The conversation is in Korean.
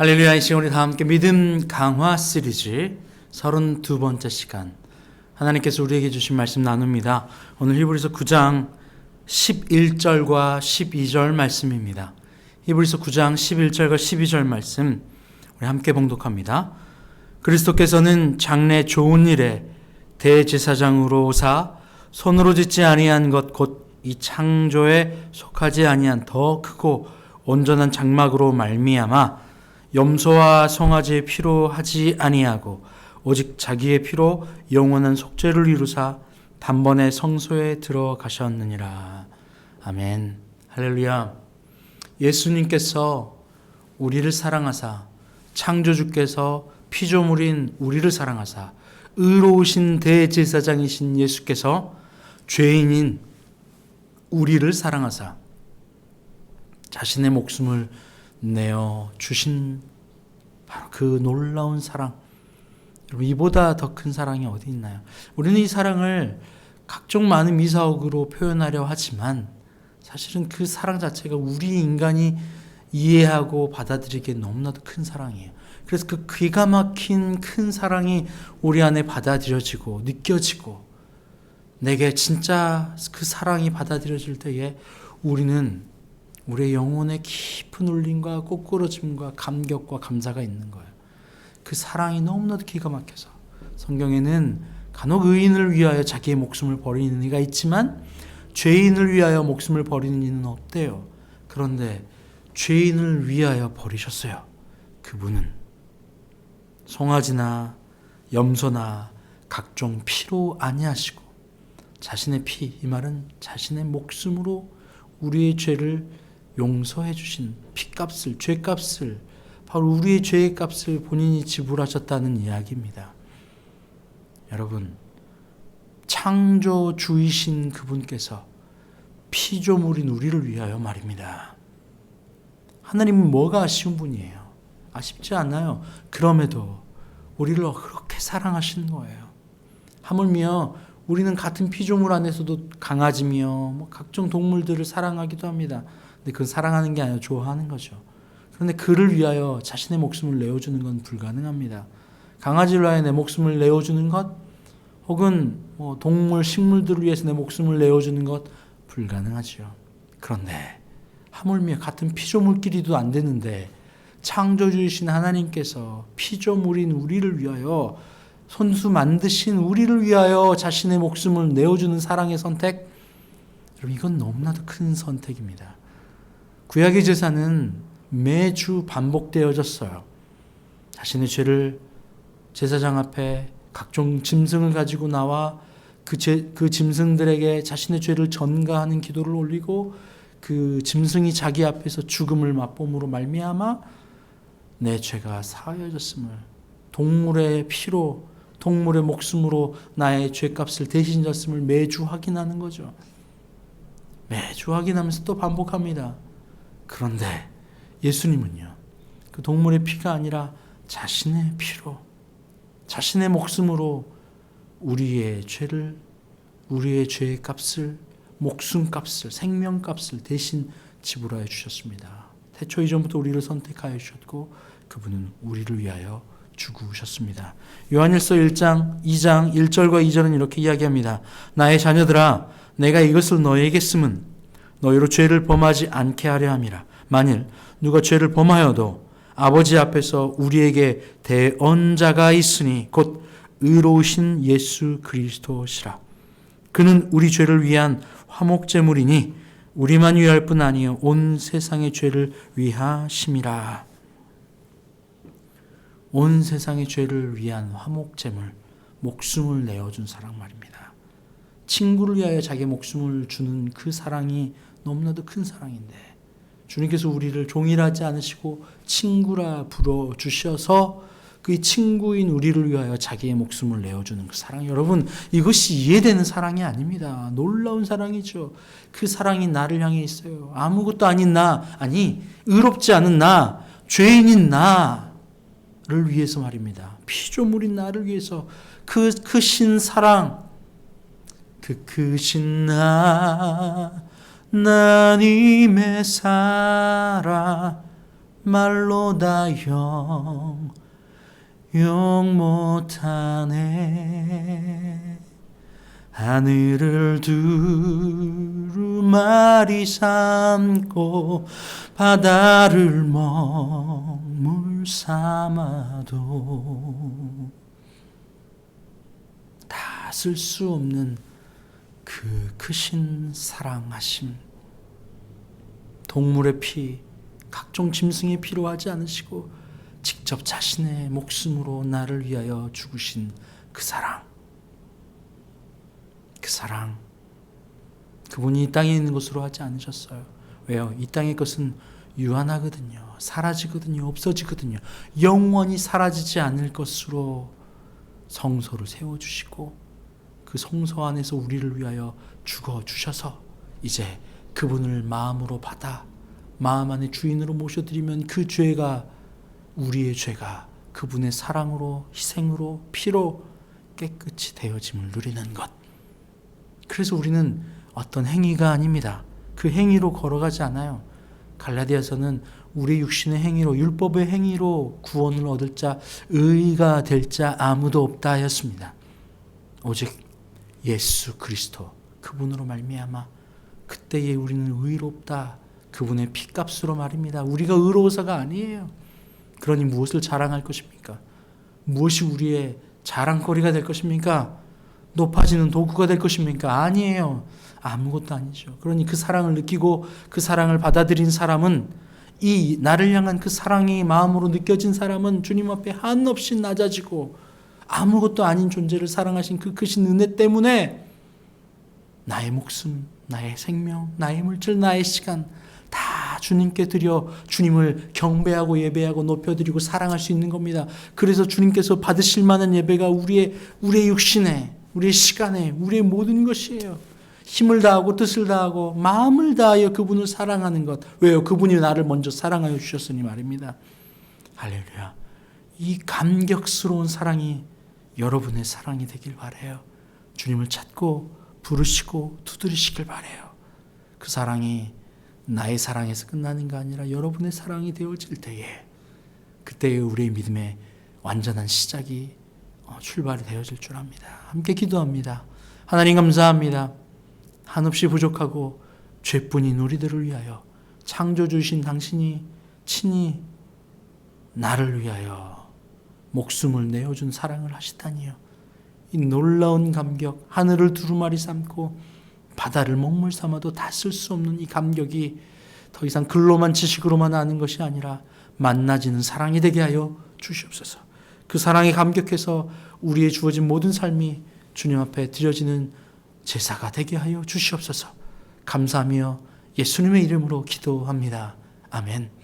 할렐루야 이 시간 우리 다 함께 믿음 강화 시리즈 32번째 시간 하나님께서 우리에게 주신 말씀 나눕니다. 오늘 히브리서 9장 11절과 12절 말씀입니다. 히브리서 9장 11절과 12절 말씀 우리 함께 봉독합니다. 그리스도께서는 장래 좋은 일에 대제사장으로 오사 손으로 짓지 아니한 것 곧 이 창조에 속하지 아니한 더 크고 온전한 장막으로 말미암아 염소와 송아지의 피로 하지 아니하고 오직 자기의 피로 영원한 속죄를 이루사 단번에 성소에 들어가셨느니라. 아멘. 할렐루야. 예수님께서 우리를 사랑하사 창조주께서 피조물인 우리를 사랑하사 의로우신 대제사장이신 예수께서 죄인인 우리를 사랑하사 자신의 목숨을 내어 주신 바로 그 놀라운 사랑. 여러분 이보다 더 큰 사랑이 어디 있나요? 우리는 이 사랑을 각종 많은 미사옥으로 표현하려 하지만 사실은 그 사랑 자체가 우리 인간이 이해하고 받아들이기에 너무나도 큰 사랑이에요. 그래서 그 기가 막힌 큰 사랑이 우리 안에 받아들여지고 느껴지고 내게 진짜 그 사랑이 받아들여질 때에 우리는 우리의 영혼의 깊은 울림과 꼬꾸러짐과 감격과 감사가 있는 거예요. 그 사랑이 너무나도 기가 막혀서 성경에는 간혹 의인을 위하여 자기의 목숨을 버리는 이가 있지만 죄인을 위하여 목숨을 버리는 이는 없대요. 그런데 죄인을 위하여 버리셨어요. 그분은 송아지나 염소나 각종 피로 아니하시고 자신의 피, 이 말은 자신의 목숨으로 우리의 죄를 용서해 주신 피값을, 죄값을, 바로 우리의 죄의 값을 본인이 지불하셨다는 이야기입니다. 여러분, 창조주이신 그분께서 피조물인 우리를 위하여 말입니다. 하나님은 뭐가 아쉬운 분이에요? 아쉽지 않아요. 그럼에도 우리를 그렇게 사랑하시는 거예요. 하물며 우리는 같은 피조물 안에서도 강아지며 뭐 각종 동물들을 사랑하기도 합니다. 근데 그 사랑하는 게 아니라 좋아하는 거죠. 그런데 그를 위하여 자신의 목숨을 내어주는 건 불가능합니다. 강아지를 위하여 내 목숨을 내어주는 것, 혹은 뭐 동물, 식물들을 위해서 내 목숨을 내어주는 것 불가능하죠. 그런데 하물며 같은 피조물끼리도 안 되는데 창조주이신 하나님께서 피조물인 우리를 위하여 손수 만드신 우리를 위하여 자신의 목숨을 내어주는 사랑의 선택, 여러분 이건 너무나도 큰 선택입니다. 구약의 제사는 매주 반복되어졌어요. 자신의 죄를 제사장 앞에 각종 짐승을 가지고 나와 그, 제, 그 짐승들에게 자신의 죄를 전가하는 기도를 올리고 그 짐승이 자기 앞에서 죽음을 맛봄으로 말미암아 내 죄가 사하여졌음을 동물의 피로 동물의 목숨으로 나의 죄값을 대신 졌음을 매주 확인하는 거죠. 매주 확인하면서 또 반복합니다. 그런데 예수님은요. 그 동물의 피가 아니라 자신의 피로 자신의 목숨으로 우리의 죄를 우리의 죄의 값을 목숨 값을 생명 값을 대신 지불하여 주셨습니다. 태초 이전부터 우리를 선택하여 주셨고 그분은 우리를 위하여 죽으셨습니다. 요한일서 1장 2장 1절과 2절은 이렇게 이야기합니다. 나의 자녀들아 내가 이것을 너희에게 쓰면 너희로 죄를 범하지 않게 하려 함이라. 만일 누가 죄를 범하여도 아버지 앞에서 우리에게 대언자가 있으니 곧 의로우신 예수 그리스도시라. 그는 우리 죄를 위한 화목제물이니 우리만 위할 뿐 아니요 온 세상의 죄를 위하심이라. 온 세상의 죄를 위한 화목제물, 목숨을 내어준 사랑 말입니다. 친구를 위하여 자기 목숨을 주는 그 사랑이 너무나도 큰 사랑인데 주님께서 우리를 종일하지 않으시고 친구라 불러 주셔서 그 친구인 우리를 위하여 자기의 목숨을 내어주는 그 사랑 여러분 이것이 이해되는 사랑이 아닙니다. 놀라운 사랑이죠. 그 사랑이 나를 향해 있어요. 아무것도 아닌 나 아니 의롭지 않은 나 죄인인 나를 위해서 말입니다. 피조물인 나를 위해서 그 크신 사랑 그 크신 나 하나님의 사랑 말로 다영 용 못하네. 하늘을 두루마리 삼고 바다를 먹물 삼아도 다 쓸 수 없는 그 크신 사랑하심 동물의 피 각종 짐승의 피로 하지 않으시고 직접 자신의 목숨으로 나를 위하여 죽으신 그 사랑 그 사랑 그분이 이 땅에 있는 것으로 하지 않으셨어요. 왜요? 이 땅의 것은 유한하거든요. 사라지거든요. 없어지거든요. 영원히 사라지지 않을 것으로 성소를 세워 주시고 그 성소 안에서 우리를 위하여 죽어 주셔서 이제 그분을 마음으로 받아 마음 안에 주인으로 모셔드리면 그 죄가 우리의 죄가 그분의 사랑으로 희생으로 피로 깨끗이 되어짐을 누리는 것. 그래서 우리는 어떤 행위가 아닙니다. 그 행위로 걸어가지 않아요. 갈라디아서는 우리 육신의 행위로 율법의 행위로 구원을 얻을 자 의가 될 자 아무도 없다 하였습니다. 오직 예수 그리스도 그분으로 말미암아 그때에 우리는 의롭다 그분의 피값으로 말입니다. 우리가 의로워서가 아니에요. 그러니 무엇을 자랑할 것입니까? 무엇이 우리의 자랑거리가 될 것입니까? 높아지는 도구가 될 것입니까? 아니에요. 아무것도 아니죠. 그러니 그 사랑을 느끼고 그 사랑을 받아들인 사람은 이 나를 향한 그 사랑이 마음으로 느껴진 사람은 주님 앞에 한없이 낮아지고 아무것도 아닌 존재를 사랑하신 그 크신 은혜 때문에 나의 목숨, 나의 생명, 나의 물질, 나의 시간 다 주님께 드려 주님을 경배하고 예배하고 높여드리고 사랑할 수 있는 겁니다. 그래서 주님께서 받으실 만한 예배가 우리의 우리의 육신에, 우리의 시간에, 우리의 모든 것이에요. 힘을 다하고 뜻을 다하고 마음을 다하여 그분을 사랑하는 것. 왜요? 그분이 나를 먼저 사랑하여 주셨으니 말입니다. 할렐루야. 이 감격스러운 사랑이 여러분의 사랑이 되길 바래요. 주님을 찾고 부르시고 두드리시길 바래요. 그 사랑이 나의 사랑에서 끝나는 게 아니라 여러분의 사랑이 되어질 때에 그때의 우리의 믿음의 완전한 시작이 어, 출발이 되어질 줄 압니다. 함께 기도합니다. 하나님 감사합니다. 한없이 부족하고 죄뿐인 우리들을 위하여 창조 주신 당신이 친히 나를 위하여 목숨을 내어준 사랑을 하시다니요. 이 놀라운 감격, 하늘을 두루마리 삼고 바다를 먹물 삼아도 다 쓸 수 없는 이 감격이 더 이상 글로만 지식으로만 아는 것이 아니라 만나지는 사랑이 되게 하여 주시옵소서. 그 사랑에 감격해서 우리의 주어진 모든 삶이 주님 앞에 드려지는 제사가 되게 하여 주시옵소서. 감사하며 예수님의 이름으로 기도합니다. 아멘.